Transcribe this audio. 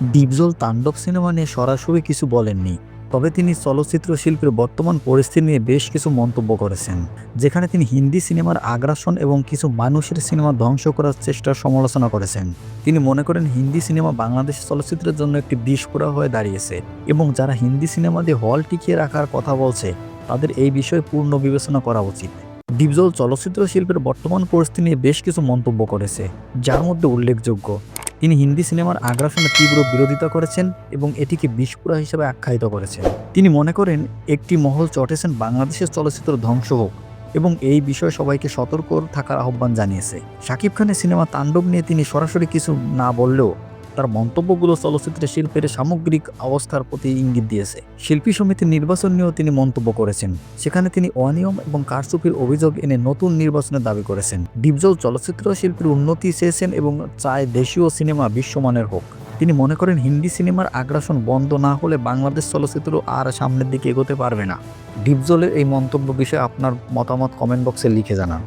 ডিপজল তাণ্ডব সিনেমা নিয়ে সরাসরি কিছু বলেননি, তবে তিনি চলচ্চিত্র শিল্পের বর্তমান পরিস্থিতি নিয়ে বেশ কিছু মন্তব্য করেছেন, যেখানে তিনি হিন্দি সিনেমার আগ্রাসন এবং কিছু মানুষের সিনেমা ধ্বংস করার চেষ্টার সমালোচনা করেছেন। তিনি মনে করেন হিন্দি সিনেমা বাংলাদেশ চলচ্চিত্রের জন্য একটি বিস্ফোরা হয়ে দাঁড়িয়েছে এবং যারা হিন্দি সিনেমা দিয়ে হল টিকিয়ে রাখার কথা বলছে, তাদের এই বিষয়ে পূর্ণ বিবেচনা করা উচিত। ডিপজল চলচ্চিত্র শিল্পের বর্তমান পরিস্থিতি নিয়ে বেশ কিছু মন্তব্য করেছে, যার মধ্যে উল্লেখযোগ্য তিনি হিন্দি সিনেমার আগ্রাসনের তীব্র বিরোধিতা করেছেন এবং এটিকে বিস্ফোরা হিসেবে আখ্যায়িত করেছেন। তিনি মনে করেন, একটি মহল চটেছেন বাংলাদেশের চলচ্চিত্র ধ্বংস হোক এবং এই বিষয়ে সবাইকে সতর্ক থাকার আহ্বান জানিয়েছে। শাকিব খানের সিনেমা তাণ্ডব নিয়ে তিনি সরাসরি কিছু না বললেও তার মন্তব্যগুলো চলচ্চিত্রের শিল্পের সামগ্রিক অবস্থার প্রতি ইঙ্গিত দিয়েছে। শিল্পী সমিতির নির্বাচন নিয়েও তিনি মন্তব্য করেছেন। সেখানে তিনি অনিয়ম এবং কারচুপির অভিযোগ এনে নতুন নির্বাচনের দাবি করেছেন। ডিপজল চলচ্চিত্র শিল্পের উন্নতি চেয়েছেন এবং চায় দেশীয় সিনেমা বিশ্বমানের হোক। তিনি মনে করেন, হিন্দি সিনেমার আগ্রাসন বন্ধ না হলে বাংলাদেশ চলচ্চিত্র আর সামনের দিকে এগোতে পারবে না। ডিপজলের এই মন্তব্য বিষয়ে আপনার মতামত কমেন্ট বক্সে লিখে জানান।